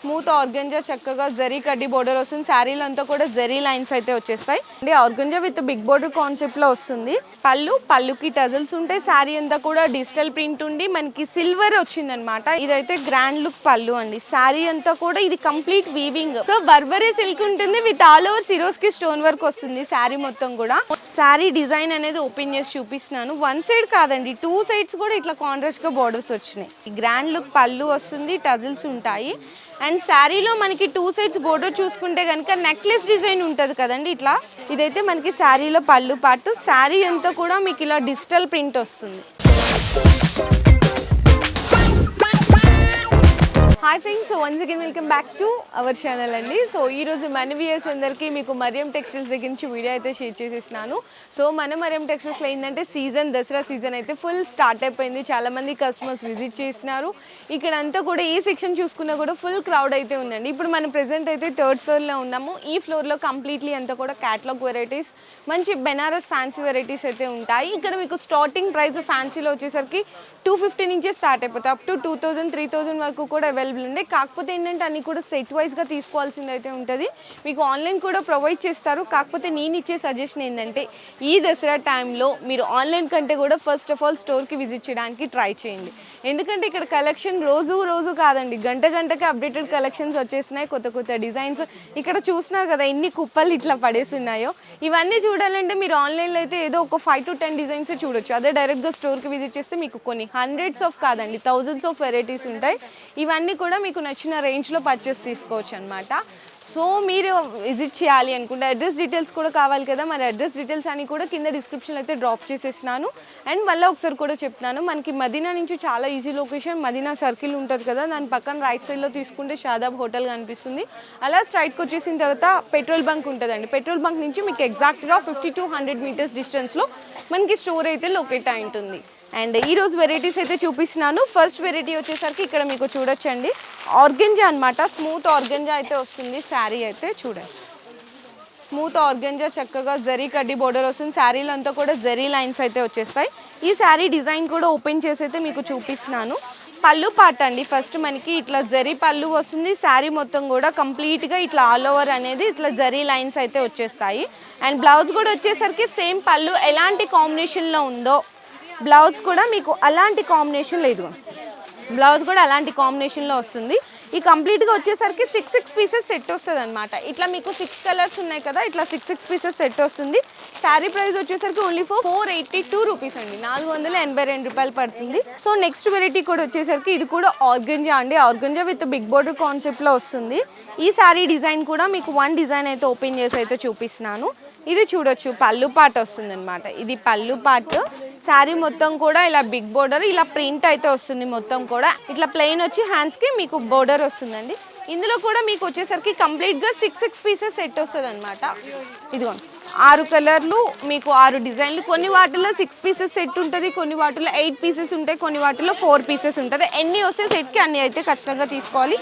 Smooth organza చక్కగా జరీ కడ్డీ border వస్తుంది. శారీలు అంతా కూడా జరీ లైన్స్ అయితే వచ్చేస్తాయి. అంటే ఆర్గంజా విత్ బిగ్ బోర్డర్ కాన్సెప్ట్లో వస్తుంది. పళ్ళు పళ్ళుకి టజల్స్ ఉంటాయి శారీ అంతా కూడా డిజిటల్ ప్రింట్ ఉండి మనకి సిల్వర్ వచ్చింది అనమాట ఇదైతే గ్రాండ్ లుక్ పళ్ళు అండి. శారీ అంతా కూడా ఇది complete weaving so Burberry silk ఉంటుంది with all over Swarovski stone work వస్తుంది శారీ మొత్తం కూడా. శారీ డిజైన్ అనేది ఓపెన్ చేసి చూపిస్తున్నాను. వన్ సైడ్ కాదండి టూ సైడ్స్ కూడా ఇట్లా కాంట్రాస్ట్గా బోర్డర్స్ వచ్చినాయి. గ్రాండ్ లుక్ పళ్ళు వస్తుంది టజిల్స్ ఉంటాయి. అండ్ శారీలో మనకి టూ సైడ్స్ బోర్డర్ చూసుకుంటే కనుక నెక్లెస్ డిజైన్ ఉంటుంది కదండి ఇట్లా? ఇదైతే మనకి శారీలో పళ్ళు పాటు శారీ అంతా కూడా మీకు ఇలా డిజిటల్ ప్రింట్ వస్తుంది. Hi friends so once again welcome back to our channel అండి. సో ఈరోజు రోజు మన వ్యూయర్స్ అందరికీ మీకు మరియం టెక్స్టైల్స్ దగ్గర నుంచి వీడియో అయితే షేర్ చేసేసినాను సో మన మరియం టెక్స్టైల్స్లో ఏంటంటే సీజన్ దసరా సీజన్ అయితే ఫుల్ స్టార్ట్ అయిపోయింది. చాలామంది కస్టమర్స్ విజిట్ చేసినారు. ఇక్కడ అంతా కూడా ఈ సెక్షన్ చూసుకున్నా కూడా ఫుల్ క్రౌడ్ అయితే ఉందండి. ఇప్పుడు మనం ప్రెసెంట్ అయితే థర్డ్ ఫ్లోర్లో ఉన్నాము. ఈ ఫ్లోర్లో కంప్లీట్లీ అంతా కూడా క్యాటలాగ్ వెరైటీస్ మంచి బెనారస్ ఫ్యాన్సీ వెరైటీస్ అయితే ఉంటాయి. ఇక్కడ మీకు స్టార్టింగ్ ప్రైస్ ఫ్యాన్సీలో వచ్చేసరికి టూ ఫిఫ్టీ నుంచే స్టార్ట్ అయిపోతాయి. Up to two thousand three thousand వరకు కూడా అవైలబుల్ ఉండే. కాకపోతే ఏంటంటే అన్ని కూడా సెట్ వైజ్గా తీసుకోవాల్సింది అయితే ఉంటుంది. మీకు ఆన్లైన్ కూడా ప్రొవైడ్ చేస్తారు. కాకపోతే నేను ఇచ్చే సజెషన్ ఏంటంటే ఈ దసరా టైంలో మీరు ఆన్లైన్ కంటే కూడా ఫస్ట్ ఆఫ్ ఆల్ స్టోర్కి విజిట్ చేయడానికి ట్రై చేయండి. ఎందుకంటే ఇక్కడ కలెక్షన్ రోజు రోజు కాదండి. గంట గంటకి అప్డేటెడ్ కలెక్షన్స్ వచ్చేసినాయి కొత్త కొత్త డిజైన్స్. ఇక్కడ చూస్తున్నారు కదా ఎన్ని కుప్పలు ఇట్లా పడేసి ఉన్నాయో ఇవన్నీ చూడాలంటే మీరు ఆన్లైన్లో అయితే ఏదో ఒక ఫైవ్ టు టెన్ డిజైన్స్ చూడొచ్చు. అదే డైరెక్ట్గా స్టోర్కి విజిట్ చేస్తే మీకు కొన్ని హండ్రెడ్స్ ఆఫ్ కాదండి థౌజండ్స్ ఆఫ్ వెరైటీస్ ఉంటాయి. ఇవన్నీ కూడా మీకు నచ్చిన రేంజ్లో పర్చేస్ తీసుకోవచ్చు అనమాట సో మీరు విజిట్ చేయాలి అనుకుంటే అడ్రస్ డీటెయిల్స్ కూడా కావాలి కదా. మరి అడ్రస్ డీటెయిల్స్ అని కూడా కింద డిస్క్రిప్షన్ అయితే డ్రాప్ చేసేసినాను అండ్ మళ్ళీ ఒకసారి కూడా చెప్తున్నాను మనకి మదీనా నుంచి చాలా ఈజీ లొకేషన్ మదీనా సర్కిల్ ఉంటుంది కదా. దాని పక్కన రైట్ సైడ్లో తీసుకుంటే షాదాబ్ హోటల్ కనిపిస్తుంది. అలా స్ట్రైట్కి వచ్చేసిన తర్వాత పెట్రోల్ బంక్ ఉంటుందండి. పెట్రోల్ బంక్ నుంచి మీకు ఎగ్జాక్ట్గా ఫిఫ్టీ టు హండ్రెడ్ మీటర్స్ డిస్టెన్స్లో మనకి స్టోర్ అయితే లొకేట్ అయి ఉంటుంది. అండ్ ఈరోజు వెరైటీస్ అయితే చూపిస్తున్నాను. ఫస్ట్ వెరైటీ వచ్చేసరికి ఇక్కడ మీకు చూడొచ్చండి. ఆర్గెంజా అనమాట స్మూత్ ఆర్గెంజా అయితే వస్తుంది. శారీ అయితే చూడండి. స్మూత్ ఆర్గెంజా చక్కగా జరీ కడ్డీ బోర్డర్ వస్తుంది. శారీలు అంతా కూడా జరీ లైన్స్ అయితే వచ్చేస్తాయి. ఈ శారీ డిజైన్ కూడా ఓపెన్ చేసి అయితే మీకు చూపిస్తున్నాను. పళ్ళు పాట అండి. ఫస్ట్ మనకి ఇట్లా జరీ పళ్ళు వస్తుంది. శారీ మొత్తం కూడా కంప్లీట్గా ఇట్లా ఆల్ ఓవర్ అనేది ఇట్లా జరీ లైన్స్ అయితే వచ్చేస్తాయి. అండ్ బ్లౌజ్ కూడా వచ్చేసరికి సేమ్ పళ్ళు. ఎలాంటి కాంబినేషన్లో ఉందో బ్లౌజ్ కూడా మీకు అలాంటి కాంబినేషన్ లేదు. బ్లౌజ్ కూడా అలాంటి కాంబినేషన్లో వస్తుంది. ఈ కంప్లీట్గా వచ్చేసరికి సిక్స్ సిక్స్ పీసెస్ సెట్ వస్తుంది అనమాట ఇట్లా మీకు సిక్స్ కలర్స్ ఉన్నాయి కదా ఇట్లా సిక్స్ సిక్స్ పీసెస్ సెట్ వస్తుంది. శారీ ప్రైస్ వచ్చేసరికి only four four eighty two rupees అండి. నాలుగు వందల ఎనభై రెండు రూపాయలు పడుతుంది. సో నెక్స్ట్ వెరైటీ కూడా వచ్చేసరికి ఇది కూడా ఆర్గంజా అండి. ఆర్గంజా విత్ బిగ్ బోర్డర్ కాన్సెప్ట్లో వస్తుంది. ఈ శారీ డిజైన్ కూడా మీకు వన్ డిజైన్ అయితే ఓపెన్ చేసి అయితే చూపిస్తున్నాను. ఇది చూడొచ్చు పళ్ళు పాట వస్తుంది అనమాట ఇది పళ్ళు పాటు శారీ మొత్తం కూడా ఇలా బిగ్ బోర్డర్ ఇలా ప్రింట్ అయితే వస్తుంది మొత్తం కూడా. ఇట్లా ప్లెయిన్ వచ్చి హ్యాండ్స్కి మీకు బోర్డర్ వస్తుందండి. ఇందులో కూడా మీకు వచ్చేసరికి కంప్లీట్గా సిక్స్ సిక్స్ పీసెస్ సెట్ వస్తుంది అనమాట ఇదిగోండి. ఆరు కలర్లు మీకు ఆరు డిజైన్లు. కొన్ని వాటిలో సిక్స్ పీసెస్ సెట్ ఉంటుంది కొన్ని వాటిలో ఎయిట్ పీసెస్ ఉంటాయి కొన్ని వాటిలో ఫోర్ పీసెస్ ఉంటుంది. ఎన్ని వస్తే సెట్కి అన్ని అయితే ఖచ్చితంగా తీసుకోవాలి.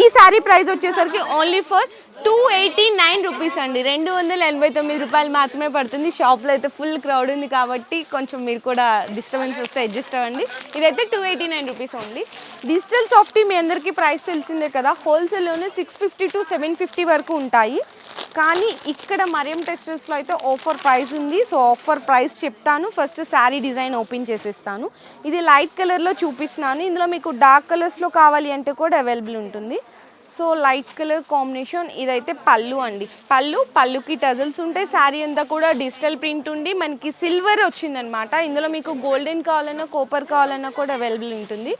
ఈ శారీ ప్రైస్ వచ్చేసరికి only for two eighty nine rupees అండి. రెండు వందల ఎనభై తొమ్మిది రూపాయలు మాత్రమే పడుతుంది. షాప్లో అయితే ఫుల్ క్రౌడ్ ఉంది కాబట్టి కొంచెం మీరు కూడా డిస్టర్బెన్స్ వస్తే అడ్జస్ట్ అవ్వండి. ఇదైతే two eighty nine rupees only digital softy మీ అందరికీ ప్రైస్ తెలిసిందే కదా. హోల్సేల్లోనే six fifty to seven fifty వరకు ఉంటాయి. కానీ ఇక్కడ మరియం టెక్స్టైల్స్లో అయితే ఆఫర్ ప్రైస్ ఉంది. సో ఆఫర్ ప్రైస్ చెప్తాను. ఫస్ట్ శారీ డిజైన్ ఓపెన్ చేసేస్తాను. ఇది లైట్ కలర్లో చూపిస్తున్నాను. ఇందులో మీకు డార్క్ కలర్స్లో కావాలి అంటే కూడా అవైలబుల్ ఉంటుంది. సో లైట్ కలర్ కాంబినేషన్ ఇదైతే పళ్ళు అండి. పళ్ళు పళ్ళుకి టజల్స్ ఉంటాయి శారీ అంతా కూడా డిజిటల్ ప్రింట్ ఉండి మనకి సిల్వర్ వచ్చిందనమాట. ఇందులో మీకు గోల్డెన్ కావాలన్నా కోపర్ కావాలన్నా కూడా అవైలబుల్ ఉంటుంది.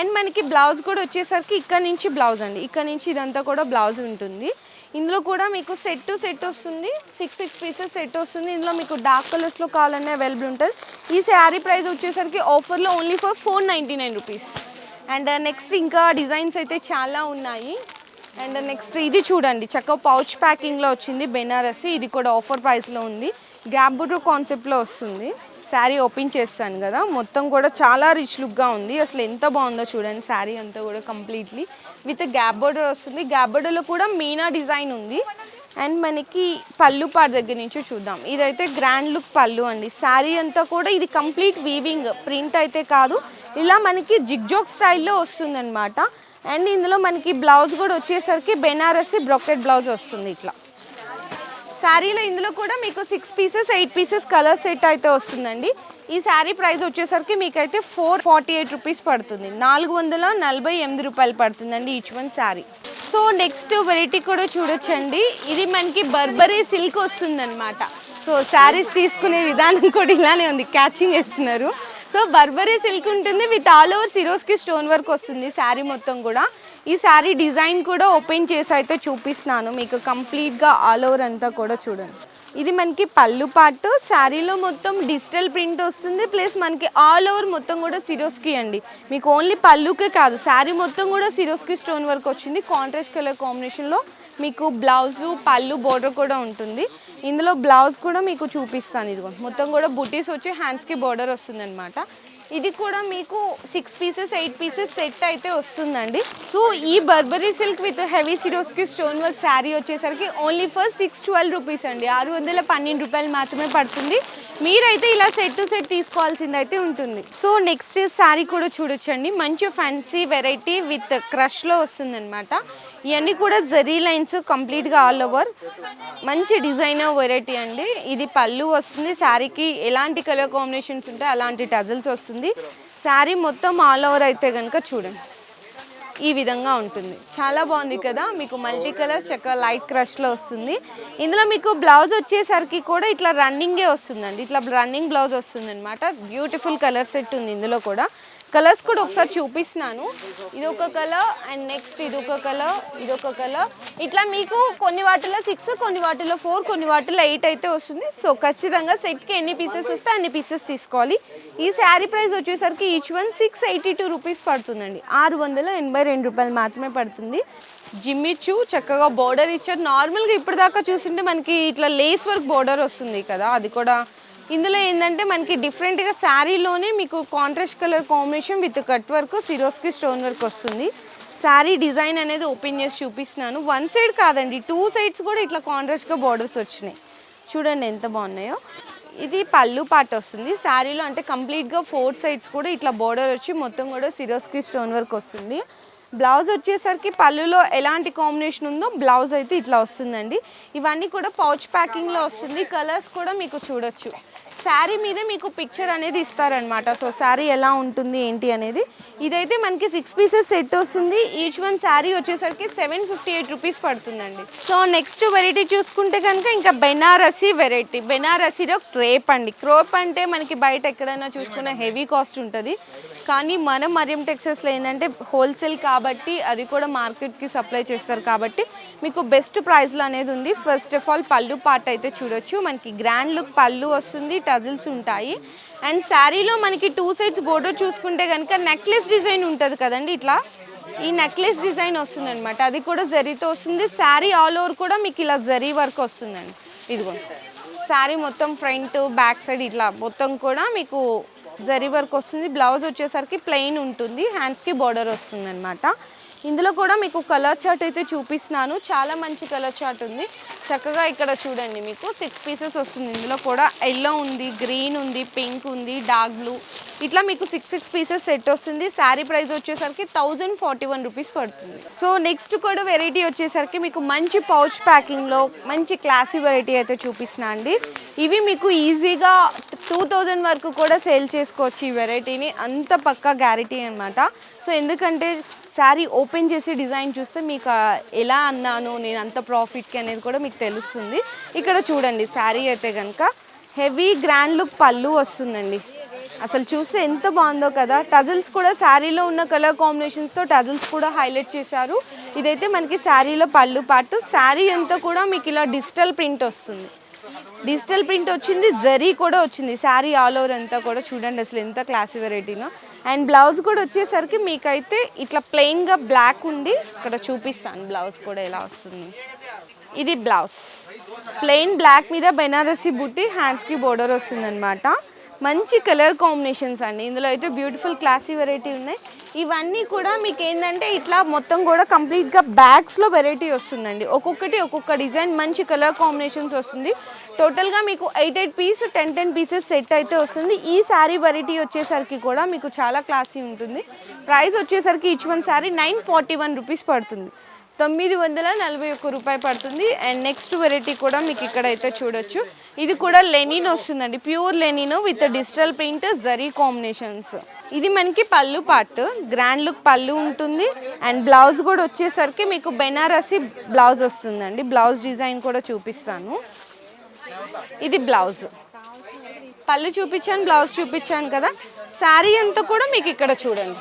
అండ్ మనకి బ్లౌజ్ కూడా వచ్చేసరికి ఇక్కడ నుంచి బ్లౌజ్ అండి. ఇక్కడ నుంచి ఇదంతా కూడా బ్లౌజ్ ఉంటుంది. ఇందులో కూడా మీకు సెట్ టు సెట్ వస్తుంది. సిక్స్ సిక్స్ పీసెస్ సెట్ వస్తుంది. ఇందులో మీకు డార్క్ కలర్స్లో కావాలని అవైలబుల్ ఉంటుంది. ఈ శారీ ప్రైస్ వచ్చేసరికి ఆఫర్లో only for four ninety nine rupees and next ఇంకా డిజైన్స్ అయితే చాలా ఉన్నాయి. అండ్ నెక్స్ట్ uh, ఇది చూడండి. చక్కగా పౌచ్ ప్యాకింగ్లో వచ్చింది బెనారసి. ఇది కూడా ఆఫర్ ప్రైస్లో ఉంది. గ్యాప్ బుట్రో కాన్సెప్ట్లో వస్తుంది. శారీ ఓపెన్ చేస్తాను కదా మొత్తం కూడా చాలా రిచ్ లుక్గా ఉంది. అసలు ఎంత బాగుందో చూడండి శారీ అంతా కూడా కంప్లీట్లీ విత్ గ్యాప్ బోర్డర్ వస్తుంది. గ్యాప్ బోర్డర్లో కూడా మీనా డిజైన్ ఉంది. అండ్ మనకి పళ్ళు పాట దగ్గర నుంచి చూద్దాం. ఇదైతే గ్రాండ్ లుక్ పళ్ళు అండి. శారీ అంతా కూడా ఇది కంప్లీట్ వీవింగ్ ప్రింట్ అయితే కాదు. ఇలా మనకి జిగ్జోక్ స్టైల్లో వస్తుందన్నమాట. అండ్ ఇందులో మనకి బ్లౌజ్ కూడా వచ్చేసరికి బెనారసి బ్రొకెట్ బ్లౌజ్ వస్తుంది ఇట్లా. శారీలో ఇందులో కూడా మీకు six pieces eight pieces colour set అయితే వస్తుందండి. ఈ శారీ ప్రైస్ వచ్చేసరికి మీకైతే ఫోర్ ఫార్టీ ఎయిట్ రూపీస్ పడుతుంది. నాలుగు వందల నలభై ఎనిమిది రూపాయలు పడుతుందండి each one sari. So next variety కూడా చూడొచ్చండి. ఇది మనకి బర్బరీ సిల్క్ వస్తుందన్నమాట. సో శారీస్ తీసుకునే విధానం కూడా ఇలానే ఉంది. క్యాచింగ్ వేస్తున్నారు సో బర్బరీ సిల్క్ ఉంటుంది. With all over Swarovski stone work వస్తుంది. శారీ మొత్తం కూడా. ఈ శారీ డిజైన్ కూడా ఓపెన్ చేసి అయితే చూపిస్తున్నాను. మీకు కంప్లీట్గా ఆల్ ఓవర్ అంతా కూడా చూడండి. ఇది మనకి పళ్ళు పాటు శారీలో మొత్తం డిజిటల్ ప్రింట్ వస్తుంది. ప్లస్ మనకి ఆల్ ఓవర్ మొత్తం కూడా సిరోస్కి అండి. మీకు ఓన్లీ పళ్ళుకే కాదు శారీ మొత్తం కూడా సిరోస్కి స్టోన్ వర్క్ వచ్చింది. కాంట్రాస్ట్ కలర్ కాంబినేషన్లో మీకు బ్లౌజు పళ్ళు బోర్డర్ కూడా ఉంటుంది. ఇందులో బ్లౌజ్ కూడా మీకు చూపిస్తాను ఇదిగో. మొత్తం కూడా బుటీస్ వచ్చి హ్యాండ్స్కి బోర్డర్ వస్తుంది ఇది కూడా మీకు six pieces eight pieces set అయితే వస్తుందండి. సో ఈ Burberry silk with heavy Swarovski stone work sari వచ్చేసరికి only for six twelve rupees అండి. ఆరు వందల పన్నెండు రూపాయలు మాత్రమే పడుతుంది. మీరైతే ఇలా సెట్ టు సెట్ తీసుకోవాల్సింది అయితే ఉంటుంది. సో నెక్స్ట్ శారీ కూడా చూడొచ్చండి. మంచి ఫ్యాన్సీ వెరైటీ విత్ క్రష్లో వస్తుందన్నమాట. ఇవన్నీ కూడా జరీ లైన్స్ కంప్లీట్గా ఆల్ ఓవర్. మంచి డిజైనర్ వెరైటీ అండి. ఇది పళ్ళు వస్తుంది. శారీకి ఎలాంటి కలర్ కాంబినేషన్స్ ఉంటాయి అలాంటి టజల్స్ వస్తుంది. శారీ మొత్తం ఆల్ ఓవర్ అయితే కనుక చూడండి. ఈ విధంగా ఉంటుంది. చాలా బాగుంది కదా? మీకు మల్టీ కలర్స్ చక్కగా లైట్ క్రష్లో వస్తుంది. ఇందులో మీకు బ్లౌజ్ వచ్చేసరికి కూడా ఇట్లా రన్నింగే వస్తుందండి. ఇట్లా రన్నింగ్ బ్లౌజ్ వస్తుంది అనమాట బ్యూటిఫుల్ కలర్ సెట్ ఉంది ఇందులో కూడా. కలర్స్ కూడా ఒకసారి చూపిస్తున్నాను. ఇది ఒక కలర్ అండ్ నెక్స్ట్ ఇది ఒక కలర్ ఇది ఒక కలర్. ఇట్లా మీకు కొన్ని వాటిలో సిక్స్ కొన్ని వాటిలో ఫోర్ కొన్ని వాటిలో ఎయిట్ అయితే వస్తుంది. సో ఖచ్చితంగా సెట్కి ఎన్ని పీసెస్ వస్తే అన్ని పీసెస్ తీసుకోవాలి. ఈ శారీ ప్రైస్ వచ్చేసరికి each one six eighty two rupees పడుతుందండి. ఆరు వందల ఎనభై రెండు రూపాయలు మాత్రమే పడుతుంది. జిమ్మిచ్చు చక్కగా బోర్డర్ ఇచ్చారు. నార్మల్గా ఇప్పటిదాకా చూస్తుంటే మనకి ఇట్లా లేస్ వర్క్ బోర్డర్ వస్తుంది కదా అది కూడా ఇందులో ఏంటంటే మనకి డిఫరెంట్గా శారీలోనే మీకు contrast colour combination with cut work Swarovski stone work వస్తుంది. శారీ డిజైన్ అనేది ఓపెన్ చేసి చూపిస్తున్నాను. వన్ సైడ్ కాదండి టూ సైడ్స్ కూడా ఇట్లా కాంట్రాస్ట్గా బార్డర్స్ వచ్చినాయి. చూడండి ఎంత బాగున్నాయో. ఇది పళ్ళు పాట వస్తుంది. శారీలో అంటే కంప్లీట్గా ఫోర్ సైడ్స్ కూడా ఇట్లా బోర్డర్ వచ్చి మొత్తం కూడా సిరోస్కి స్టోన్ వర్క్ వస్తుంది. బ్లౌజ్ వచ్చేసరికి పళ్ళులో ఎలాంటి కాంబినేషన్ ఉందో బ్లౌజ్ అయితే ఇట్లా వస్తుందండి. ఇవన్నీ కూడా పౌచ్ ప్యాకింగ్లో వస్తుంది. కలర్స్ కూడా మీకు చూడొచ్చు. శారీ మీదే మీకు పిక్చర్ అనేది ఇస్తారనమాట సో శారీ ఎలా ఉంటుంది ఏంటి అనేది. ఇదైతే మనకి సిక్స్ పీసెస్ సెట్ వస్తుంది. ఈచ్ వన్ శారీ వచ్చేసరికి సెవెన్ ఫిఫ్టీ ఎయిట్ రూపీస్ పడుతుందండి. సో నెక్స్ట్ వెరైటీ చూసుకుంటే కనుక ఇంకా బెనారసీ వెరైటీ బెనారసీలో క్రేప్ అండి. క్రోప్ అంటే మనకి బయట ఎక్కడైనా చూసుకున్న హెవీ కాస్ట్ ఉంటుంది. కానీ మన మరియం టెక్స్టైల్స్లో ఏంటంటే హోల్సేల్ కాబట్టి అది కూడా మార్కెట్కి సప్లై చేస్తారు కాబట్టి మీకు బెస్ట్ ప్రైస్లో అనేది ఉంది. ఫస్ట్ ఆఫ్ ఆల్ పళ్ళు పాట అయితే చూడొచ్చు. మనకి గ్రాండ్ లుక్ పళ్ళు వస్తుంది టజిల్స్ ఉంటాయి. అండ్ శారీలో మనకి టూ సైడ్స్ బోర్డర్ చూసుకుంటే కనుక నెక్లెస్ డిజైన్ ఉంటుంది కదండి ఇట్లా? ఈ నెక్లెస్ డిజైన్ వస్తుంది అనమాట అది కూడా జరీతో వస్తుంది. శారీ ఆల్ ఓవర్ కూడా మీకు ఇలా జరీ వర్క్ వస్తుందండి. ఇదిగో శారీ మొత్తం ఫ్రంట్ బ్యాక్ సైడ్ ఇట్లా మొత్తం కూడా మీకు జరీ వర్క్ వస్తుంది. బ్లౌజ్ వచ్చేసరికి ప్లెయిన్ ఉంటుంది. హ్యాండ్స్కి బార్డర్ వస్తుంది అనమాట ఇందులో కూడా మీకు కలర్ చార్ట్ అయితే చూపిస్తున్నాను. చాలా మంచి కలర్ చార్ట్ ఉంది. చక్కగా ఇక్కడ చూడండి మీకు. సిక్స్ పీసెస్ వస్తుంది. ఇందులో కూడా ఎల్లో ఉంది గ్రీన్ ఉంది పింక్ ఉంది డార్క్ బ్లూ ఇట్లా మీకు సిక్స్ సిక్స్ పీసెస్ సెట్ వస్తుంది. శారీ ప్రైస్ వచ్చేసరికి థౌజండ్ ఫార్టీ వన్ రూపీస్ పడుతుంది. సో నెక్స్ట్ కూడా వెరైటీ వచ్చేసరికి మీకు మంచి పౌచ్ ప్యాకింగ్లో మంచి క్లాసీ వెరైటీ అయితే చూపిస్తున్నా అండి. ఇవి మీకు ఈజీగా టూ థౌజండ్ వరకు కూడా సేల్ చేసుకోవచ్చు ఈ వెరైటీని అంత పక్కా గ్యారెంటీ అనమాట సో ఎందుకంటే శారీ ఓపెన్ చేసి డిజైన్ చూస్తే మీకు ఎలా అన్నాను నేను అంత ప్రాఫిట్కి అనేది కూడా మీకు తెలుస్తుంది. ఇక్కడ చూడండి శారీ అయితే కనుక హెవీ గ్రాండ్ లుక్ పళ్ళు వస్తుందండి. అసలు చూస్తే ఎంత బాగుందో కదా. టజల్స్ కూడా శారీలో ఉన్న కలర్ కాంబినేషన్స్తో టజల్స్ కూడా హైలైట్ చేశారు. ఇదైతే మనకి శారీలో పళ్ళు పాటు శారీ అంతా కూడా మీకు ఇలా డిజిటల్ ప్రింట్ వస్తుంది. డిజిటల్ ప్రింట్ వచ్చింది జరీ కూడా వచ్చింది. శారీ ఆల్ ఓవర్ అంతా కూడా చూడండి అసలు ఎంత క్లాసీ వెరైటీనో అండ్ బ్లౌజ్ కూడా వచ్చేసరికి మీకైతే ఇట్లా ప్లెయిన్గా బ్లాక్ ఉండి ఇక్కడ చూపిస్తాను బ్లౌజ్ కూడా ఎలా వస్తుంది. ఇది బ్లౌజ్ ప్లెయిన్ బ్లాక్ మీద బెనారసీ బుట్టి హ్యాండ్స్కి బోర్డర్ వస్తుందన్నమాట. మంచి కలర్ కాంబినేషన్స్ అండి. ఇందులో అయితే బ్యూటిఫుల్ క్లాసీ వెరైటీ ఉన్నాయి. ఇవన్నీ కూడా మీకు ఏంటంటే ఇట్లా మొత్తం కూడా కంప్లీట్గా బ్యాగ్స్లో వెరైటీ వస్తుందండి. ఒక్కొక్కటి ఒక్కొక్క డిజైన్ మంచి కలర్ కాంబినేషన్స్ వస్తుంది. టోటల్గా మీకు eight eight piece ten ten pieces set అయితే వస్తుంది. ఈ శారీ వెరైటీ వచ్చేసరికి కూడా మీకు చాలా క్లాసీ ఉంటుంది. ప్రైస్ వచ్చేసరికి each one sari nine forty one rupees పడుతుంది. తొమ్మిది వందల నలభై ఒక్క రూపాయి పడుతుంది. అండ్ నెక్స్ట్ వెరైటీ కూడా మీకు ఇక్కడైతే చూడొచ్చు. ఇది కూడా లెనిన్ వస్తుందండి. Pure linen with digital print zari combinations ఇది మనకి పళ్ళు పార్ట్ గ్రాండ్ లుక్ పళ్ళు ఉంటుంది. అండ్ బ్లౌజ్ కూడా వచ్చేసరికి మీకు బెనారసి బ్లౌజ్ వస్తుందండి. బ్లౌజ్ డిజైన్ కూడా చూపిస్తాను. ఇది బ్లౌజ్. పళ్ళు చూపించాను బ్లౌజ్ చూపించాను కదా. శారీ అంతా కూడా మీకు ఇక్కడ చూడండి.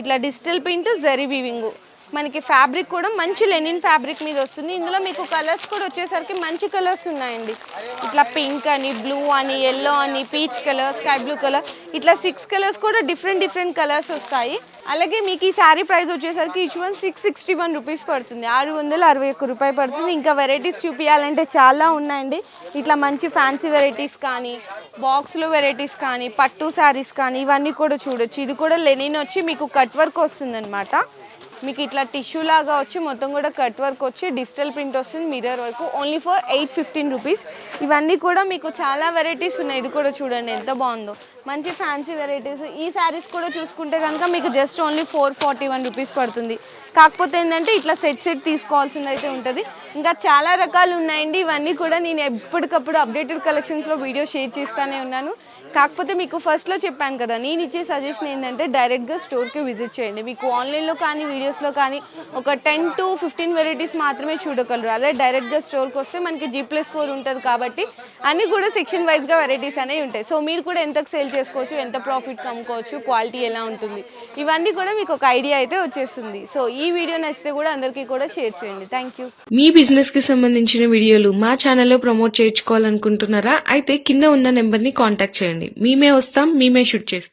ఇట్లా డిజిటల్ ప్రింట్ జరీ వీవింగు. మనకి ఫ్యాబ్రిక్ కూడా మంచి లెనిన్ ఫ్యాబ్రిక్ మీద వస్తుంది. ఇందులో మీకు కలర్స్ కూడా వచ్చేసరికి మంచి కలర్స్ ఉన్నాయండి. ఇట్లా పింక్ అని బ్లూ అని ఎల్లో అని peach colour sky blue colour ఇట్లా సిక్స్ కలర్స్ కూడా డిఫరెంట్ డిఫరెంట్ కలర్స్ వస్తాయి. అలాగే మీకు ఈ శారీ ప్రైస్ వచ్చేసరికి each one six sixty one rupees పడుతుంది. ఆరు వందల అరవై ఒక్క రూపాయి పడుతుంది. ఇంకా వెరైటీస్ చూపించాలంటే చాలా ఉన్నాయండి. ఇట్లా మంచి ఫ్యాన్సీ వెరైటీస్ కానీ బాక్స్లో వెరైటీస్ కానీ పట్టు శారీస్ కానీ ఇవన్నీ కూడా చూడొచ్చు. ఇది కూడా లెనిన్ వచ్చి మీకు కట్ వర్క్ వస్తుందన్నమాట. మీకు ఇట్లా టిష్యూ లాగా వచ్చి మొత్తం కూడా కట్ వర్క్ వచ్చి డిజిటల్ ప్రింట్ వస్తుంది మిర్రర్ వరకు. Only for eight fifteen rupees ఇవన్నీ కూడా మీకు చాలా వెరైటీస్ ఉన్నాయి. ఇది కూడా చూడండి ఎంత బాగుందో. మంచి ఫ్యాన్సీ వెరైటీస్ ఈ శారీస్ కూడా చూసుకుంటే కనుక మీకు just only four forty one rupees పడుతుంది. కాకపోతే ఏంటంటే ఇట్లా సెట్ సెట్ తీసుకోవాల్సింది అయితే ఉంటుంది. ఇంకా చాలా రకాలు ఉన్నాయండి. ఇవన్నీ కూడా నేను ఎప్పటికప్పుడు అప్డేటెడ్ కలెక్షన్స్లో వీడియో షేర్ చేస్తూనే ఉన్నాను. కాకపోతే మీకు ఫస్ట్లో చెప్పాను కదా నేను ఇచ్చే సజెషన్ ఏంటంటే డైరెక్ట్గా స్టోర్కి విజిట్ చేయండి. మీకు ఆన్లైన్లో కానీ వీడియోస్లో కానీ ఒక టెన్ టు ఫిఫ్టీన్ వెరైటీస్ మాత్రమే చూడగలరు. అదే డైరెక్ట్గా స్టోర్కి వస్తే మనకి జీ ప్లస్ ఫోర్ ఉంటుంది కాబట్టి అన్నీ కూడా సెక్షన్ వైజ్గా వెరైటీస్ అనేవి ఉంటాయి. సో మీరు కూడా ఎంతకు సేల్ చేసుకోవచ్చు ఎంత ప్రాఫిట్ కమ్ముకోవచ్చు క్వాలిటీ ఎలా ఉంటుంది ఇవన్నీ కూడా మీకు ఒక ఐడియా అయితే వచ్చేస్తుంది. సో ఈ వీడియో నచ్చితే కూడా అందరికీ కూడా షేర్ చేయండి. థ్యాంక్ యూ మీ బిజినెస్కి సంబంధించిన వీడియోలు మా ఛానల్లో ప్రమోట్ చేయించుకోవాలనుకుంటున్నారా? అయితే కింద ఉన్న నెంబర్ని కాంటాక్ట్ చేయండి. మేమే వస్తాం మేమే షూట్ చేస్తాం.